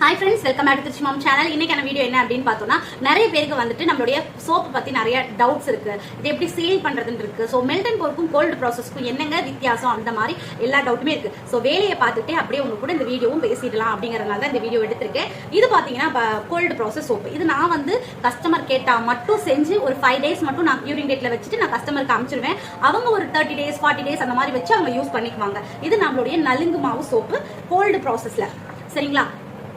Hi friends welcome back Trichy mom channel இன்னைக்கான video என்ன அப்படின்னு பார்த்தோம்னா நிறைய பேருக்கு வந்துட்டு நம்மளுடைய சோப்பு பற்றி நிறைய டவுட்ஸ் இருக்கு. இது எப்படி சேல் பண்ணுறதுன்னு இருக்கு. ஸோ மெல்டன் போர்க்கும் கோல்டு ப்ராசஸ்க்கும் என்னங்க வித்தியாசம்? அந்த மாதிரி எல்லா டவுட்டுமே இருக்கு. ஸோ வேலையை பார்த்துட்டு அப்படியே உங்க கூட இந்த வீடியோவும் பேசிடலாம் அப்படிங்கறதுனால தான் இந்த வீடியோ எடுத்திருக்கேன். இது பார்த்தீங்கன்னா கோல்டு ப்ராசஸ் சோப்பு இது நான் வந்து கஸ்டமர் கேட்டால் மட்டும் செஞ்சு ஒரு ஃபைவ் டேஸ் மட்டும் நான் கியூரிங் டேட்ல வச்சுட்டு நான் கஸ்டமருக்கு அமைச்சிருவேன். அவங்க ஒரு தேர்ட்டி டேஸ் ஃபார்ட்டி டேஸ் அந்த மாதிரி வச்சு அவங்க யூஸ் பண்ணிக்குவாங்க. இது நம்மளுடைய நலுங்கு மாவு சோப்பு கோல்டு ப்ராசஸ்ல சரிங்களா?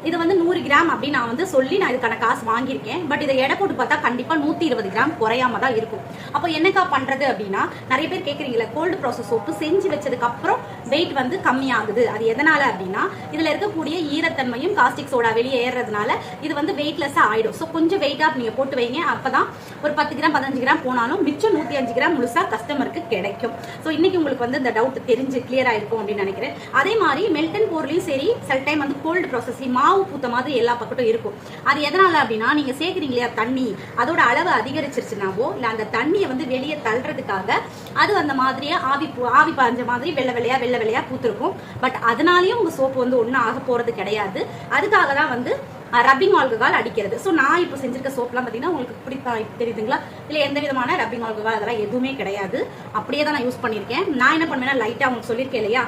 இது வந்து நூறு கிராம் அப்படின்னு நான் வந்து சொல்லி நான் இதுக்கான காசு வாங்கியிருக்கேன். பட் இதை எடை போட்டு பார்த்தா கண்டிப்பா நூத்தி இருபது கிராம் குறையாம தான் இருக்கும். அப்போ என்னக்கா பண்றது அப்படின்னா நிறைய பேர் கேக்குறீங்களா கோல்டு ப்ராசஸ் சோப்பு செஞ்சு வச்சதுக்கு அப்புறம் வெயிட் வந்து கம்மியாகுது. அது எதனால அப்படின்னா இதுல இருக்கக்கூடிய ஈரத்தன்மையும் காஸ்டிக் சோடா வெளியே ஏறுறதுனால இது வந்து வெயிட்லெஸ்ஸாக ஆயிடும். ஸோ கொஞ்சம் வெயிட்டா நீங்க போட்டு வைங்க. அப்பதான் ஒரு பத்து கிராம் பதினஞ்சு கிராம் போனாலும் மிச்சம் நூத்தி அஞ்சு கிராம் முழுசா கஸ்டமருக்கு கிடைக்கும். ஸோ இன்னைக்கு உங்களுக்கு வந்து இந்த டவுட் தெரிஞ்சு கிளியர் ஆயிருக்கும் அப்படின்னு நினைக்கிறேன். அதே மாதிரி மெல்டன் போர்லயும் சரி சில டைம் வந்து கோல்டு ப்ராசஸிங் மாவு பூத்த மாதிரி எல்லா பக்கட்டும் இருக்கும். அது எதனால அப்படின்னா நீங்க சேர்க்குறீங்க இல்லையா தண்ணி. அதோட அளவு அதிகரிச்சிருச்சுனாவோ இல்ல அந்த தண்ணியை வந்து வெளியே தள்ளுறதுக்காக அது அந்த மாதிரியே ஆவி பூ- ஆவி பாஞ்ச மாதிரி வெள்ளை வெள்ளையா வெள்ளை வெள்ளையா பூத்திருக்கும். பட் அதனாலயும் உங்க சோப்பு வந்து ஒன்றும் ஆக போறது கிடையாது. அதுக்காக தான் வந்து ரப்பிங் ஆல்கஹால் அடிக்கிறது. ஸோ நான் இப்போ செஞ்சிருக்க சோப்லாம் பார்த்தீங்கன்னா உங்களுக்கு பிடித்தா தெரியுதுங்களா? இதில் எந்த விதமான ரப்பிங் ஆல்கஹால் அதெல்லாம் எதுவுமே கிடையாது. அப்படியே தான் நான் யூஸ் பண்ணியிருக்கேன். நான் என்ன பண்ணுவேன்னா லைட்டாக உங்களுக்கு சொல்லியிருக்கேன் இல்லையா?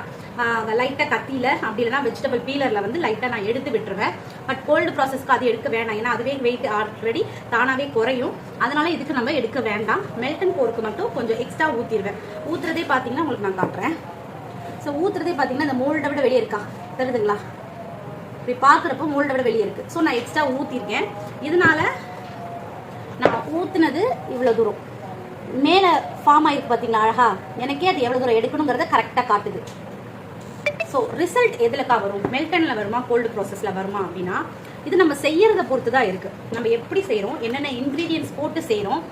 லைட்டாக கத்தியில் அப்படி இல்லைனா வெஜிடபிள் பீலரில் வந்து லைட்டாக நான் எடுத்து விட்டுருவேன். பட் கோல்டு ப்ராசஸ்க்கு அது எடுக்க வேண்டாம் ஏன்னா அதுவே வெயிட் ஆல்ரெடி தானாகவே குறையும். அதனால இதுக்கு நம்ம எடுக்க வேண்டாம். மெல்டன் போருக்கு மட்டும் கொஞ்சம் எக்ஸ்ட்ரா ஊற்றிடுவேன் ஊற்றுறதே பார்த்தீங்கன்னா உங்களுக்கு நான் காட்டுறேன். ஸோ ஊற்றுறதே பார்த்தீங்கன்னா இந்த மோல்டை விட வெளியே இருக்கா? தெரியுதுங்களா? இப்படி பார்க்குறப்போ மோல்டை விட வெளியே இருக்குது ஸோ நான் எக்ஸ்ட்ரா ஊற்றிருக்கேன் இதனால் நான் ஊற்றுனது இவ்வளோ தூரம். மேலே ஃபார்ம் ஆகிருக்கு பார்த்தீங்களா அழகா? எனக்கே அது எவ்வளோ தூரம் எடுக்கணுங்கிறத கரெக்டாக காட்டுது. ஸோ ரிசல்ட் எதுலக்கா வரும்? மெல்டனில் வருமா? கோல்டு ப்ராசஸில் வருமா அப்படின்னா இது நம்ம செய்யறதை பொறுத்து தான் இருக்குது நம்ம எப்படி செய்கிறோம் என்னென்ன இன்க்ரீடியன்ஸ் போட்டு செய்கிறோம்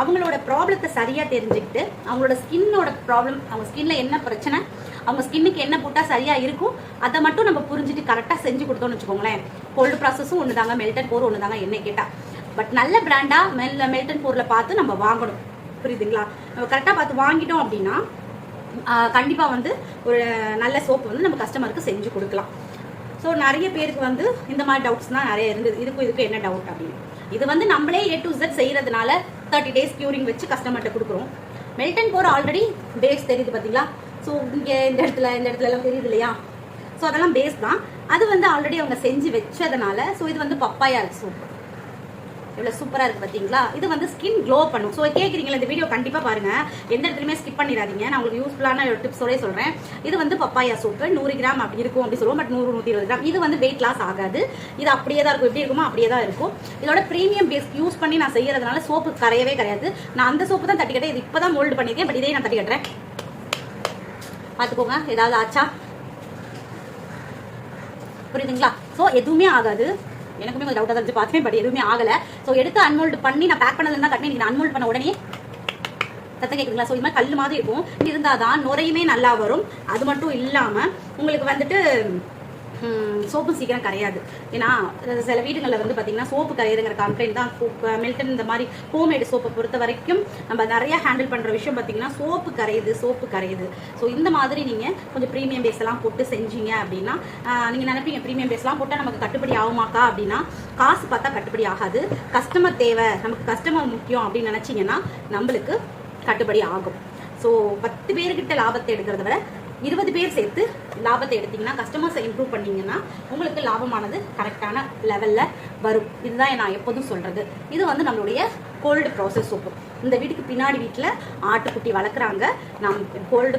அவங்களோட ப்ராப்ளத்தை சரியாக தெரிஞ்சுக்கிட்டு அவங்களோட ஸ்கின்னோட ப்ராப்ளம் அவங்க ஸ்கின்ல என்ன பிரச்சனை அவங்க ஸ்கின்னுக்கு என்ன போட்டால் சரியாக இருக்கும் அதை மட்டும் நம்ம புரிஞ்சுட்டு கரெக்டாக செஞ்சு கொடுத்தோம்னு வச்சுக்கோங்களேன். கோல்டு ப்ராசஸும் ஒன்று தாங்க மெல்டன் போர் ஒன்று தாங்க என்ன கேட்டால் பட் நல்ல பிராண்டாக மெல் மெல்டன் போரில் பார்த்து நம்ம வாங்கணும். புரியுதுங்களா? நம்ம கரெக்டாக பார்த்து வாங்கிட்டோம் அப்படின்னா கண்டிப்பாக வந்து ஒரு நல்ல சோப்பு வந்து நம்ம கஸ்டமருக்கு செஞ்சு கொடுக்கலாம். ஸோ நிறைய பேருக்கு வந்து இந்த மாதிரி டவுட்ஸ் தான் நிறைய இருந்தது. இதுக்கும் இதுக்கும் என்ன டவுட் அப்படின்னு. இது வந்து நம்மளே ஏ டு Z செய்கிறதுனால தேர்ட்டி டேஸ் கியூரிங் வச்சு கஸ்டமர்கிட்ட கொடுக்குறோம். மெல்டன் போர் ஆல்ரெடி பேஸ் தெரியுது பார்த்தீங்களா ஸோ இங்கே இந்த இடத்துல இந்த இடத்துல எல்லாம் தெரியுது இல்லையா? ஸோ அதெல்லாம் பேஸ் தான். அது வந்து ஆல்ரெடி அவங்க செஞ்சு வச்சதுனால ஸோ இது வந்து பப்பாயா சூப் எவ்வளோ சூப்பராக இருக்குது பார்த்தீங்களா இது வந்து ஸ்கின் க்ளோ பண்ணும். ஸோ கேட்குறீங்களா இந்த வீடியோ கண்டிப்பாக பாருங்கள் எந்த இடத்துலையுமே ஸ்கிப் பண்ணிடாதீங்க. நான் உங்களுக்கு யூஸ்ஃபுல்லான ஒரு டிப்ஸோடய சொல்கிறேன் இது வந்து பப்பாயா சோப்பு நூறு கிராம் அப்படி இருக்கும் அப்படி சொல்லுவோம். பட் நூறு நூற்றி இருபது கிராம் இது வந்து வெயிட் லாஸ் ஆகாது. இது அப்படியே தான் இருக்கும். எப்படி இருக்குமோ அப்படியே தான் இருக்கும். இதோட ப்ரீமியம் பேஸ் யூஸ் பண்ணி நான் செய்கிறதுனால சோப்பு கரையவே கிடையாது நான் அந்த சோப்பு தான் தட்டி இது இப்போ தான் மோல்டு பண்ணியிருக்கேன். பட் இதே நான் தட்டி கட்டுறேன். பார்த்துக்கோங்க. ஏதாவது ஆச்சா? புரியுதுங்களா? ஸோ எதுவுமே ஆகாது. எனக்குமே கொஞ்சம் டவுட்டாக தான் இருந்துச்சு. பார்த்தேன் பட். எதுவுமே ஆகலை. ஸோ எடுத்து அன்மோல்டு பண்ணி நான் பேக் பண்ணதுல தான் கட்டினேன் நீங்கள் அன்மோல்டு பண்ண உடனே தத்த கேட்குறீங்களா ஸோ இது மாதிரி கல் மாதிரி இருக்கும். இருந்தால் தான் நுரையுமே நல்லா வரும். அது மட்டும் இல்லாமல் உங்களுக்கு வந்துட்டு சோப்பு சீக்கிரம் கரையாது. ஏன்னா சில வீடுகளில் வந்து பார்த்தீங்கன்னா சோப்பு கரையுதுங்கிற கம்ப்ளைண்ட் தான் மில்டன் இந்த மாதிரி ஹோம்மேடு சோப்பை பொறுத்த வரைக்கும் நம்ம நிறைய ஹேண்டில் பண்ணுற விஷயம் பார்த்தீங்கன்னா சோப்பு கரையுது சோப்பு கரையுது. ஸோ இந்த மாதிரி நீங்கள் கொஞ்சம் ப்ரீமியம் பேஸ் எல்லாம் போட்டு செஞ்சீங்க அப்படின்னா நீங்கள் நினைப்பீங்க ப்ரீமியம் பேஸ்லாம் போட்டால் நமக்கு கட்டுப்படி ஆகுமாக்கா அப்படின்னா காசு பார்த்தா கட்டுப்படி ஆகாது. கஸ்டமர் தேவை நமக்கு கஸ்டமர் முக்கியம் அப்படின்னு நினச்சிங்கன்னா நம்மளுக்கு கட்டுப்படி ஆகும். ஸோ பத்து பேர்கிட்ட லாபத்தை எடுக்கிறத விட இருபது பேர் சேர்த்து லாபத்தை எடுத்தீங்கன்னா கஸ்டமர்ஸை இம்ப்ரூவ் பண்ணீங்கன்னா உங்களுக்கு லாபமானது கரெக்டான லெவலில் வரும். இதுதான் நான் எப்போதும் சொல்கிறது இது வந்து நம்மளுடைய கோல்டு ப்ராசஸ் சோப்பு இந்த வீட்டுக்கு பின்னாடி வீட்டில் ஆட்டுக்குட்டி வளர்க்குறாங்க. நம் கோல்டு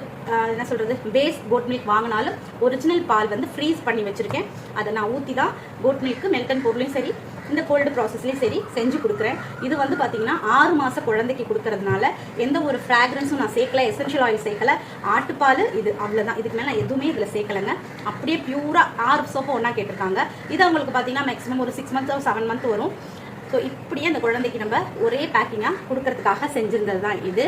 என்ன சொல்கிறது பேஸ் கோட் மில்க் வாங்கினாலும் ஒரிஜினல் பால் வந்து ஃப்ரீஸ் பண்ணி வச்சுருக்கேன். அதை நான் ஊற்றி தான் கோட் மில்க்கு மெல்டன் பொருளையும் சரி இந்த கோல்டு ப்ராசஸ்லேயும் சரி செஞ்சு கொடுக்குறேன். இது வந்து பார்த்தீங்கன்னா ஆறு மாத குழந்தைக்கு கொடுக்கறதுனால எந்த ஒரு ஃப்ராக்ரன்ஸும் நான் சேர்க்கல எசென்ஷியல் ஆயில் சேர்க்கல. ஆட்டுப்பால் இது அவ்வளோதான் இதுக்கு மேலே எதுவுமே இதில் சேர்க்கலைங்க. அப்படியே பியூராக ஆறு சோப்பு ஒன்றா கேட்டிருக்காங்க. இது அவங்களுக்கு பார்த்தீங்கன்னா மேக்ஸிமம் ஒரு சிக்ஸ் மந்த்ஸ் செவன் மந்த் வரும். ஸோ இப்படியே அந்த குழந்தைக்கு நம்ம ஒரே பேக்கிங்காக கொடுக்கறதுக்காக செஞ்சிருந்தது தான் இது.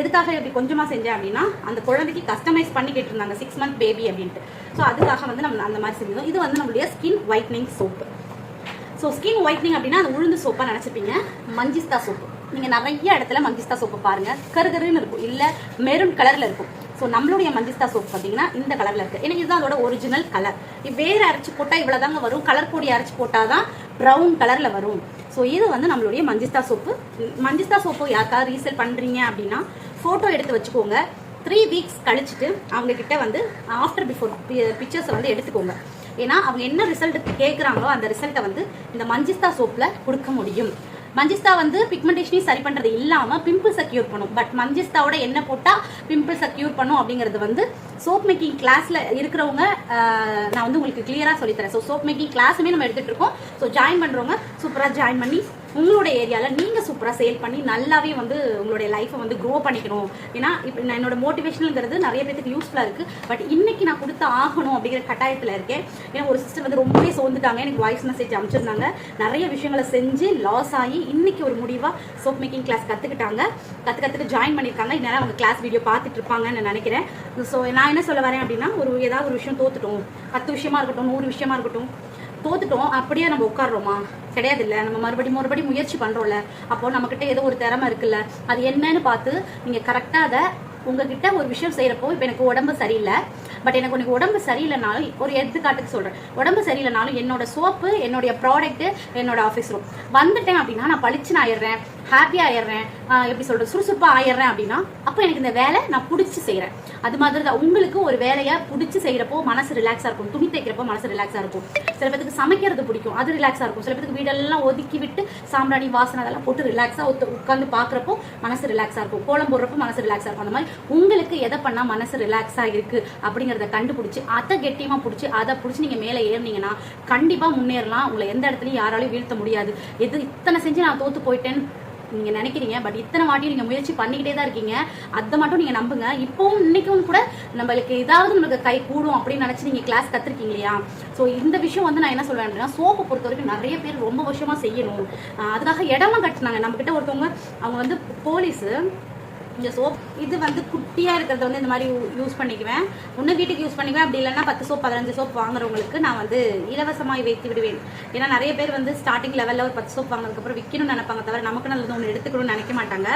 எதுக்காக இப்படி கொஞ்சமாக செஞ்சேன் அப்படின்னா அந்த குழந்தைக்கு கஸ்டமைஸ் பண்ணிக்கிட்டு இருந்தாங்க சிக்ஸ் மந்த் பேபி அப்படின்ட்டு. ஸோ அதுக்காக வந்து நம்ம அந்த மாதிரி செஞ்சோம் இது வந்து நம்மளுடைய skin whitening soap so skin whitening அப்படின்னா அது உளுந்து சோப்பாக நினச்சிப்பீங்க. மஞ்சிஸ்தா சோப்பு நீங்கள் நிறைய இடத்துல மஞ்சிஸ்தா சோப்பு பாருங்க. கருகருன்னு இருக்கும். இல்லை மெரூன் கலரில் இருக்கும். ஸோ நம்மளுடைய மஞ்சிஸ்தா சோப் பார்த்தீங்கன்னா இந்த கலரில் இருக்குது எனக்கு இதுதான் அதோட ஒரிஜினல் கலர் வேறு அரைச்சி போட்டால் இவ்வளோ தாங்க வரும். கலர் பொடி அரைச்சி போட்டால் தான் ப்ரௌன் கலரில் வரும். ஸோ இது வந்து நம்மளுடைய மஞ்சிஸ்தா சோப்பு. மஞ்சிஸ்தா சோப்பு யாருக்காவது ரீசேல் பண்ணுறீங்க அப்படின்னா ஃபோட்டோ எடுத்து வச்சுக்கோங்க. த்ரீ வீக்ஸ் கழிச்சிட்டு அவங்கக்கிட்ட வந்து ஆஃப்டர் பிஃபோர் பிக்சர்ஸை வந்து எடுத்துக்கோங்க. ஏன்னா அவங்க என்ன ரிசல்ட் கேட்குறாங்களோ அந்த ரிசல்ட்டை வந்து இந்த மஞ்சிஸ்தா சோப்பில் கொடுக்க முடியும். மஞ்சிஸ்தா வந்து பிக்மெண்டேஷனையும் சரி பண்ணுறது இல்லாமல் பிம்பிள்ஸை க்யூர் பண்ணும். பட் மஞ்சிஸ்தாவோட என்ன போட்டால் பிம்பிள்ஸை க்யூர் பண்ணும் அப்படிங்கிறது வந்து சோப் மேக்கிங் கிளாஸில் இருக்கிறவங்க நான் வந்து உங்களுக்கு கிளியராக சொல்லித்தரேன். ஸோ சோப் மேக்கிங் கிளாஸுமே நம்ம எடுத்துகிட்டு இருக்கோம். ஸோ ஜாயின் பண்ணுறவங்க சூப்பராக ஜாயின் பண்ணி உங்களோட ஏரியாவில் நீங்கள் சூப்பராக சேல் பண்ணி நல்லாவே வந்து உங்களுடைய லைஃப்பை வந்து க்ரோ பண்ணிக்கணும். ஏன்னா இப்போ நான் என்னோட மோட்டிவேஷனல்ங்கிறது நிறைய பேருக்கு யூஸ்ஃபுல்லாக இருக்குது பட் இன்னைக்கு நான் கொடுத்து ஆகணும் அப்படிங்கிற கட்டாயத்தில் இருக்கேன். ஏன்னா ஒரு சிஸ்டர் வந்து ரொம்பவே சோர்ந்துட்டாங்க. எனக்கு வாய்ஸ் மெசேஜ் அமைச்சிருந்தாங்க நிறைய விஷயங்களை செஞ்சு லாஸ் ஆகி இன்னைக்கு ஒரு முடிவாக சோப் மேக்கிங் கிளாஸ் கற்றுக்கிட்டாங்க கற்று கற்றுட்டு ஜாயின் பண்ணியிருக்காங்க. இதனால் அவங்க கிளாஸ் வீடியோ பார்த்துட்டு இருப்பாங்கன்னு நான் நினைக்கிறேன். ஸோ நான் என்ன சொல்ல வரேன் அப்படின்னா ஒரு ஏதாவது ஒரு விஷயம் தோத்துட்டோம். பத்து விஷயமா இருக்கட்டும் நூறு விஷயமா இருக்கட்டும் தோத்துட்டோம் அப்படியே நம்ம உட்காடுறோமா கிடையாது இல்லை நம்ம மறுபடியும் மறுபடியும் முயற்சி பண்றோம்ல. அப்போ நம்மக்கிட்ட ஏதோ ஒரு திறமை இருக்குல்ல. அது என்னன்னு பார்த்து நீங்க கரெக்டாக அதை உங்ககிட்ட ஒரு விஷயம் செய்யறப்போ இப்போ எனக்கு உடம்பு சரியில்லை. பட் எனக்கு உனக்கு உடம்பு சரியில்லைனாலும் ஒரு எடுத்துக்காட்டுக்கு சொல்றேன். உடம்பு சரியில்லைனாலும் என்னோட சோப்பு என்னுடைய ப்ராடக்ட் என்னோட ஆஃபீஸ் ரூம் வந்துட்டேன் அப்படின்னா நான் பளிச்சுன்னு ஆயிடுறேன். ஹாப்பி ஆயிடுறேன். எப்படி சொல்கிறது சுறுசுறுப்பாக ஆயிடுறேன் அப்படின்னா அப்போ எனக்கு இந்த வேலை நான் பிடிச்சி செய்கிறேன் அது மாதிரி தான் உங்களுக்கு ஒரு வேலையை பிடிச்சி செய்யறப்போ மனசு ரிலாக்ஸா இருக்கும். துணி தைக்கிறப்போ மனசு ரிலாக்ஸா இருக்கும். சில பேருக்கு சமைக்கிறது பிடிக்கும். அது ரிலாக்ஸா இருக்கும். சில பேருக்கு வீடெல்லாம் ஒதுக்கி விட்டு சாம்பிராணி வாசனை அதெல்லாம் போட்டு ரிலாக்ஸா உட்காந்து பாக்குறப்போ மனசு ரிலாக்ஸா இருக்கும். கோலம் போடுறப்போ மனசு ரிலாக்ஸா இருக்கும். அந்த மாதிரி உங்களுக்கு எதை பண்ணா மனசு ரிலாக்ஸா இருக்கு அப்படிங்கறத கண்டுபிடிச்சு அதை கெட்டியமா பிடிச்சி அதை பிடிச்சி நீங்க மேலே ஏறினீங்கன்னா கண்டிப்பா முன்னேறலாம். உங்களை எந்த இடத்துலயும் யாராலையும் வீழ்த்த முடியாது. எது இத்தனை செஞ்சு நான் தோத்து போயிட்டேன்னு நீங்க நினைக்கிறீங்க பட் இத்தனை வாட்டியும் நீங்க முயற்சி பண்ணிக்கிட்டே தான் இருக்கீங்க. அதை மட்டும் நீங்க நம்புங்க. இப்பவும் இன்னைக்கும் கூட நம்மளுக்கு ஏதாவது நம்மளுக்கு கை கூடும் அப்படின்னு நினைச்சு நீங்க கிளாஸ் கத்துருக்கீங்க இல்லையா ஸோ இந்த விஷயம் வந்து நான் என்ன சொல்லுவேன் அப்படின்னா சோப்பை பொறுத்த வரைக்கும் நிறைய பேர் ரொம்ப வருஷமா செய்யணும். அதுக்காக இடமா கட்டினாங்க. நம்ம கிட்ட ஒருத்தவங்க அவங்க வந்து போலீஸு இந்த சோப் இது வந்து குட்டியாக இருக்கிறத வந்து இந்த மாதிரி யூஸ் பண்ணிக்குவேன். ஒன்று வீட்டுக்கு யூஸ் பண்ணிக்குவேன். அப்படி இல்லைன்னா பத்து சோப் பதினஞ்சு சோப் வாங்குறவங்களுக்கு நான் வந்து இலவசமாக வைத்து விடுவேன். ஏன்னா நிறைய பேர் வந்து ஸ்டார்டிங் லெவலில் ஒரு பத்து சோப் வாங்கினதுக்கப்புறம் விற்கணும்னு நினைப்பாங்க தவிர நமக்கு நல்லது ஒன்று எடுத்துக்கணும்னு நினைக்க மாட்டாங்க.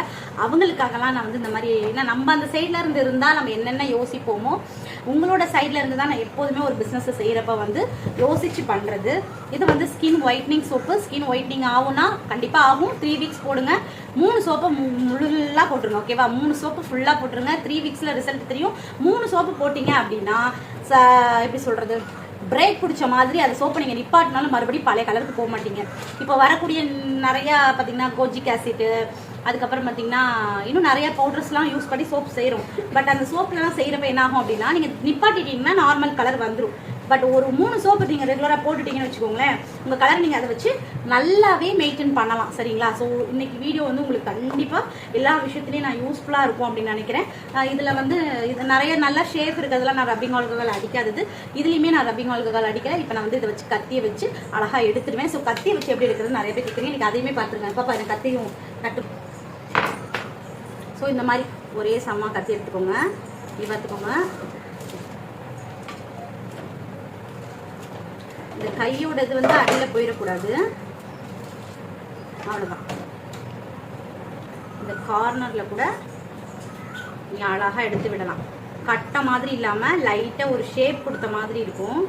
அவங்களுக்காகலாம் நான் வந்து இந்த மாதிரி ஏன்னா நம்ம அந்த சைடில் இருந்து இருந்தால் நம்ம என்னென்ன யோசிப்போமோ உங்களோட சைடில் இருந்து தான் நான் எப்போதுமே ஒரு பிஸ்னஸை செய்கிறப்ப வந்து யோசிச்சு பண்ணுறது இது வந்து skin whitening soap skin whitening ஆகும்னா கண்டிப்பாக ஆகும். த்ரீ வீக்ஸ் போடுங்க. மூணு சோப்பை முழுலாக போட்டுருங்க ஓகேவா மூணு சோப்பு ஃபுல்லாக போட்டுருங்க. த்ரீ வீக்ஸில் ரிசல்ட் தெரியும். மூணு சோப்பு போட்டிங்க அப்படின்னா ச எப்படி சொல்கிறது பிரேக் பிடிச்ச மாதிரி அந்த சோப்பை நீங்கள் நிப்பாட்டினாலும் மறுபடியும் பழைய கலருக்கு போக மாட்டீங்க. இப்போ வரக்கூடிய நிறையா பார்த்தீங்கன்னா கோஜிக் ஆசிட்டு அதுக்கப்புறம் பார்த்தீங்கன்னா இன்னும் நிறைய பவுடர்ஸ்லாம் யூஸ் பண்ணி சோப் செய்கிறோம் பட் அந்த சோப்லலாம் செய்கிறப்ப என்ன ஆகும் அப்படின்னா நீங்கள் நிப்பாட்டிட்டீங்கன்னா நார்மல் கலர் வந்துடும் பட் ஒரு மூணு சோப்பு நீங்கள் ரெகுலராக போட்டுட்டீங்கன்னு வச்சுக்கோங்களேன் உங்கள் கலர் நீங்கள் அதை வச்சு நல்லாவே மெயின்டைன் பண்ணலாம். சரிங்களா? ஸோ இன்னைக்கு வீடியோ வந்து உங்களுக்கு கண்டிப்பாக எல்லா விஷயத்துலையும் நான் யூஸ்ஃபுல்லாக இருக்கும் அப்படின்னு நினைக்கிறேன். இதில் வந்து இது நிறைய நல்ல ஷேப் இருக்கிறதுலாம் நான் ரப்பிங் ஆல்கஹால் அடிக்காதது. இதுலேயுமே நான் ரப்பிங் ஆல்கஹால் அடிக்கிறேன் இப்போ நான் வந்து இதை வச்சு கத்தியை வச்சு அழகாக எடுத்துருவேன். ஸோ கத்தியை வச்சு எப்படி எடுக்கிறது நிறைய பேர் கேட்குறீங்க. எனக்கு அதையுமே பார்த்துருக்கேன் பாப்பா எனக்கு கத்தியும் கட்டு ஸோ இந்த மாதிரி ஒரே சமமாக கத்தி எடுத்துக்கோங்க. இது பார்த்துக்கோங்க. இந்த கையோட இது வந்து அடியில் போயிடக்கூடாது. அவ்வளோதான் இந்த கார்னரில் கூட நீ அழகாக எடுத்து விடலாம். கட்ட மாதிரி இல்லாமல் லைட்டாக ஒரு ஷேப் கொடுத்த மாதிரி இருக்கும்.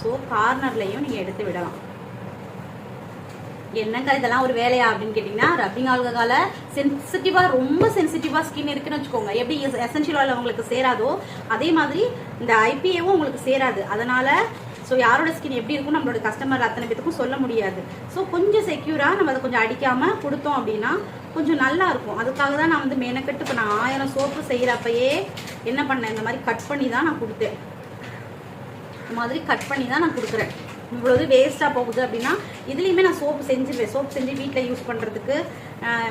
ஸோ கார்னர்லையும் நீங்கள் எடுத்து விடலாம். என்னங்க இதெல்லாம் ஒரு வேலையா அப்படின்னு கேட்டிங்கன்னா ரப்பிங் ஆல்கஹால சென்சிட்டிவாக ரொம்ப சென்சிட்டிவாக ஸ்கின் இருக்குன்னு வச்சுக்கோங்க. எப்படி எசென்ஷியல் ஆயில் உங்களுக்கு சேராதோ அதே மாதிரி இந்த ஐபிஏவும் உங்களுக்கு சேராது. அதனால ஸோ யாரோட ஸ்கின் எப்படி இருக்கும் நம்மளோட கஸ்டமர் அத்தனை பேத்துக்கும் சொல்ல முடியாது. ஸோ கொஞ்சம் செக்யூராக நம்ம அதை கொஞ்சம் அடிக்காமல் கொடுத்தோம் அப்படின்னா கொஞ்சம் நல்லா இருக்கும். அதுக்காக தான் நான் வந்து மெனக்கெட்டு இப்போ நான் ஆயிரம் சோப்பு செய்கிறப்பயே என்ன பண்ணேன்? இந்த மாதிரி கட் பண்ணி தான் நான் கொடுத்தேன். இந்த மாதிரி கட் பண்ணி தான் நான் கொடுக்குறேன். இவ்வளோது வேஸ்ட்டாக போகுது அப்படின்னா இதுலேயுமே நான் சோப்பு செஞ்சுருவேன். சோப்பு செஞ்சு வீட்டில் யூஸ் பண்ணுறதுக்கு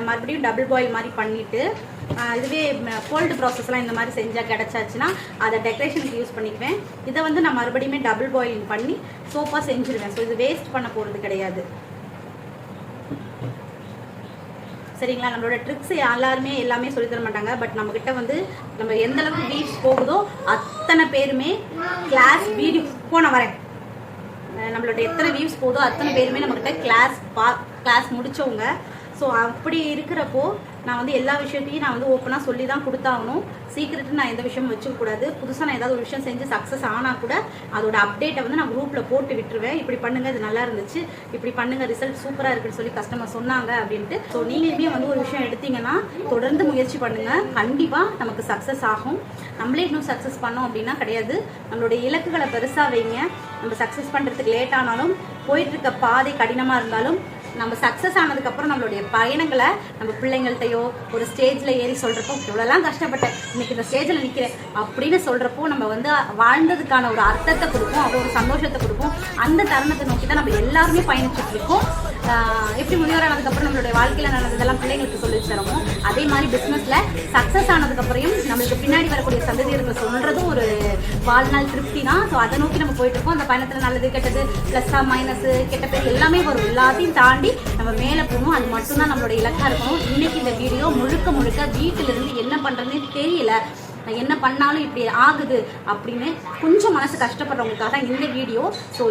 மறுபடியும் டபுள் பாயில் மாதிரி பண்ணிவிட்டு இதுவே கோல்டு ப்ராசஸ்லாம் இந்த மாதிரி செஞ்சால் கிடச்சாச்சுன்னா அதை டெக்கரேஷனுக்கு யூஸ் பண்ணிக்குவேன். இதை வந்து நான் மறுபடியுமே டபுள் பாயிலிங் பண்ணி சோப்பாக செஞ்சிருவேன். ஸோ இது வேஸ்ட் பண்ண போகிறது கிடையாது. சரிங்களா? நம்மளோட ட்ரிக்ஸ் எல்லாருமே எல்லாமே சொல்லித்தர தர மாட்டாங்க. பட் நம்ம கிட்ட வந்து நம்ம எந்த அளவுக்கு வீவ்ஸ் போகுதோ அத்தனை பேருமே கிளாஸ் வீடியோ போன வரேன். நம்மளோட எத்தனை வியூஸ் போகுதோ அத்தனை பேருமே நம்மக்கிட்ட கிளாஸ் பா கிளாஸ் முடிச்சவங்க ஸோ அப்படி இருக்கிறப்போ நான் வந்து எல்லா விஷயத்தையும் நான் வந்து ஓப்பனாக சொல்லி தான் கொடுத்தாகணும். சீக்கிரட்டு நான் எந்த விஷயமும் வச்சுக்கூடாது புதுசாக நான் ஏதாவது ஒரு விஷயம் செஞ்சு சக்ஸஸ் ஆனால் கூட அதோட அப்டேட்டை வந்து நான் குரூப்பில் போட்டு விட்டுருவேன். இப்படி பண்ணுங்கள் இது நல்லா இருந்துச்சு. இப்படி பண்ணுங்கள் ரிசல்ட் சூப்பராக இருக்குன்னு சொல்லி கஸ்டமர் சொன்னாங்க அப்படின்ட்டு. ஸோ நீங்களுமே வந்து ஒரு விஷயம் எடுத்தீங்கன்னா தொடர்ந்து முயற்சி பண்ணுங்கள் கண்டிப்பாக நமக்கு சக்ஸஸ் ஆகும். நம்மளே இன்னும் சக்ஸஸ் பண்ணோம் அப்படின்னா கிடையாது. நம்மளுடைய இலக்குகளை பெருசாக வைங்க. நம்ம சக்ஸஸ் பண்ணுறதுக்கு லேட் ஆனாலும் போயிட்டு இருக்க பாதை கடினமாக இருந்தாலும் நம்ம சக்ஸஸ் ஆனதுக்கப்புறம் நம்மளுடைய பயணங்களை நம்ம பிள்ளைங்கள்ட்டையோ ஒரு ஸ்டேஜில் ஏறி சொல்கிறப்போ இவ்வளோலாம் கஷ்டப்பட்டேன். இன்னைக்கு இந்த ஸ்டேஜில் நிற்கிறேன் அப்படின்னு சொல்கிறப்போ நம்ம வந்து வாழ்ந்ததுக்கான ஒரு அர்த்தத்தை கொடுக்கும் அது ஒரு சந்தோஷத்தை கொடுக்கும் அந்த தருணத்தை நோக்கி தான் நம்ம எல்லாருமே பயணிச்சுட்டு இருக்கோம். எப்படி எப்படி முன்னேறானதுக்கப்புறம் நம்மளுடைய வாழ்க்கையில் நடந்ததெல்லாம் பிள்ளைங்களுக்கு சொல்லி தரமோ அதே மாதிரி பிஸ்னஸில் சக்ஸஸ் ஆனதுக்கப்புறம் நம்மளுக்கு பின்னாடி வரக்கூடிய சந்ததியர்கள் சொல்கிறதும் ஒரு வாழ்நாள் திருப்தி தான் ஸோ அதை நோக்கி நம்ம போயிட்டு இருக்கோம் அந்த பயணத்தில் நல்லது கெட்டது ப்ளஸ்ஸாக மைனஸு கெட்ட பேர் எல்லாமே வரும். எல்லாத்தையும் தாண்டி நம்ம மேலே போகணும். அது மட்டும்தான் நம்மளோட இலக்காக இருக்கணும். இன்னைக்கு இந்த வீடியோ முழுக்க முழுக்க வீட்டிலிருந்து என்ன பண்ணுறதுன்னு தெரியல. நான் என்ன பண்ணாலும் இப்படி ஆகுது அப்படின்னு கொஞ்சம் மனசு கஷ்டப்படுறவங்களுக்காக தான் இந்த வீடியோ. ஸோ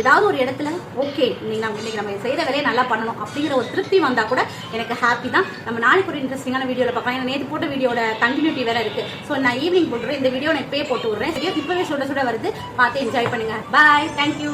ஏதாவது ஒரு இடத்துல ஓகே இன்னைக்கு நம்ம இன்னைக்கு நம்ம செய்கிற வேலையை நல்லா பண்ணணும் அப்படிங்கிற ஒரு திருப்தி வந்தால் கூட எனக்கு ஹாப்பி தான். நம்ம நாளைக்கு ஒரு இன்ட்ரெஸ்டிங்கான வீடியோவில் பார்க்கலாம். ஏன்னா நேற்று போட்ட வீடியோட கண்டினியூட்டி வேறு இருக்குது ஸோ நான் ஈவினிங் போட்டுறேன். இந்த வீடியோ நான் இப்போயே போட்டு விட்றேன். இப்போவே சுட சுட வருது. பார்த்து என்ஜாய் பண்ணுங்கள் பாய் தேங்க்யூ